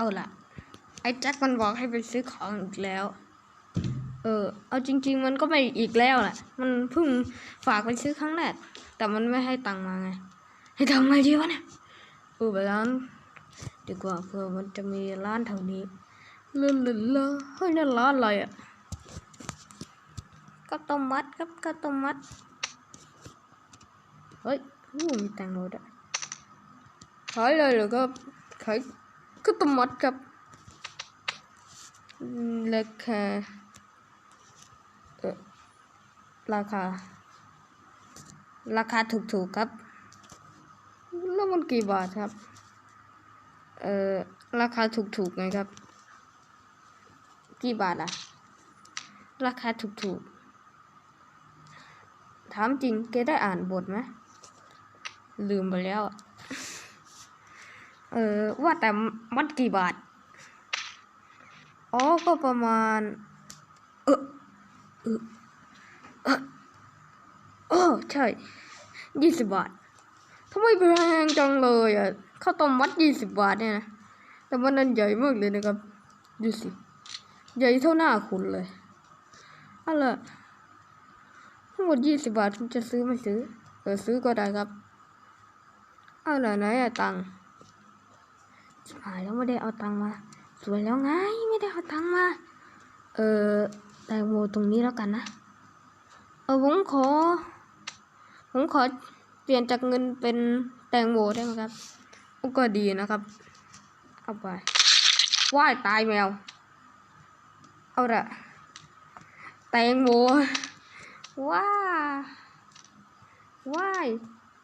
เอาล่ะ ไอ้แจ็คมันบอกให้ไปซื้อของอีกแล้ว เออ เอาจริง ๆ มันก็ไม่อีกแล้วแหละ มันเพิ่งฝากไปซื้อครั้งแรก แต่มันไม่ให้ตังค์มาไง ให้ทำไงดีวะเนี่ยเออไปร้านดีกว่าเผื่อมันจะมีร้านแถวนี้เลอะเลอะเลอะเฮ้ยนั่นร้านอะไรอะก็ต้มมัดครับก็ต้มมัด เฮ้ยมีแตงโมด้วยขายเลยหรือครับขาย ก็ต้มมัดครับราคาราคา ราคาถูกๆครับ แล้วมันกี่บาทครับ เอ่อ ราคาถูกๆไงครับ กี่บาทล่ะราคาถูกๆ ถามจริงแกได้อ่านบทไหมลืมไปแล้วอะ เออว่าแต่มัดกี่บาท อ๋อ ก็ประมาณ เออเออเออใช่ยี่สิบบาททำไมแพงจังเลยอะข้าวต้มมัดยี่สิบบาทเนี่ยนะ แต่มันนั้นใหญ่มากเลยนะครับ ดูสิ ใหญ่เท่าหน้าคุณเลยอะไรทั้งหมดยี่สิบบาทคุณจะซื้อไม่ซื้อ เออซื้อก็ได้ครับ เอาล่ะไหนอะตังค์ ชิบหายแล้วไม่ได้เอาตังมา สวยแล้วไงไม่ได้เอาตังมา เออแตงโมตรงนี้แล้วกันนะ เออผมขอ ผมขอเปลี่ยนจากเงินเป็นแตงโมได้ไหมครับก็ดีนะครับ เอาไปว่ายตายแมว เอาละแตงโมว้าว้าย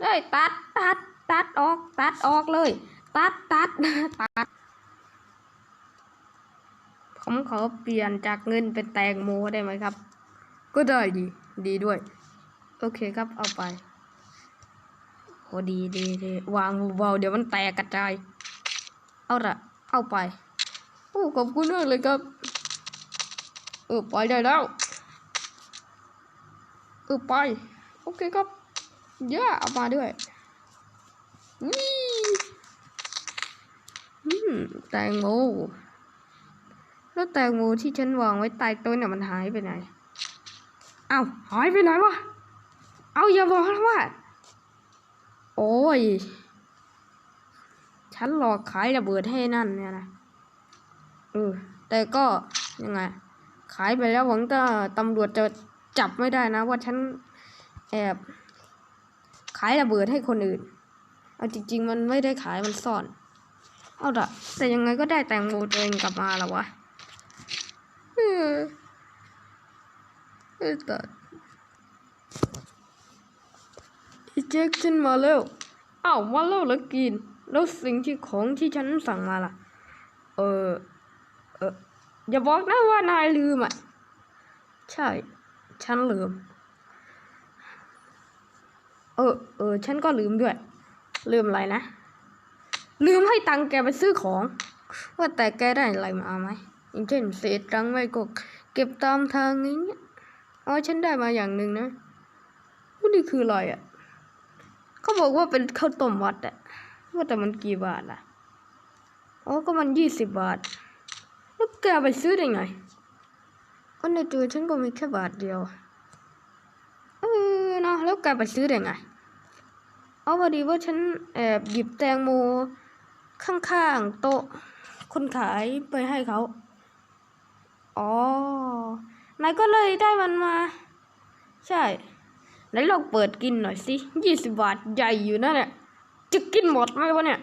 ได้ยตัดตัดตัดออก ตัดออกเลย ตัดตัดตัด ผมขอเปลี่ยนจากเงินเป็นแตงโมได้ไหมครับ ก็ได้ดีดีด้วย โอเคครับเอาไปโอ้ดีดีดีวางเบาเดี๋ยวมันแตกกระจาย เอาละเอาไป โอ้ขอบคุณมากเลยครับเออไปได้แล้วเออไป โอเคครับเย่าเอามาด้วยนี่อืม แตงโม แล้วแตงโมที่ฉันวางไว้ใต้โต๊ะเนี่ยมันหายไปไหน เอ้าหายไปไหนวะ เอาอย่าบอกนะว่า โอ้ย ฉันหลอกขายระเบิดให้นั่นเนี่ยนะ เออ แต่ก็ยังไง ขายไปแล้วหวังว่าตำรวจจะจับไม่ได้นะ ว่าฉันแอบขายระเบิดให้คนอื่น เอาจริง ๆ มันไม่ได้ขายมันซ่อน เอาละแต่ยังไงก็ได้แตงโมตัวเองกลับมาแล้ววะเออเออแต่อีเจ็คฉันมาแล้วอ้าวมาแล้วแล้วกิน แล้วสิ่งที่ของที่ฉันสั่งมาล่ะ เออเอออย่าบอกนะว่านายลืมอะ ใช่ ฉันลืม เออเออฉันก็ลืมด้วย ลืมอะไรนะ ลืมให้ตังค์แกไปซื้อของ ว่าแต่แกได้อะไรมาไหมอย่างเช่นเศษตังไม่ก็เก็บตามทางนี้เนี่ยอ๋อฉันได้มาอย่างหนึ่งนะว่านี่คืออะไรอะเขาบอกว่าเป็นข้าวต้มวัดอะว่าแต่มันกี่บาทล่ะอ๋อก็มันยี่สิบบาท แล้วแกไปซื้อได้ไงก็ในตัวฉันก็มีแค่บาทเดียวเออเนาะแล้วแกไปซื้อได้ไงเอาพอดีว่าฉันแอบหยิบแตงโม ข้างๆโต๊ะคนขายไปให้เขา อ๋อนายก็เลยได้มันมา ใช่ไหนลองเปิดกินหน่อยสิยี่สิบบาทใหญ่อยู่นะเนี่ยจะกินหมดไหมวะเนี่ย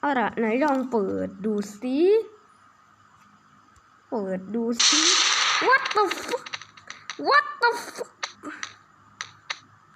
เอาละไหนลองเปิดดูสิเปิดดูสิ What the fuck What the fuck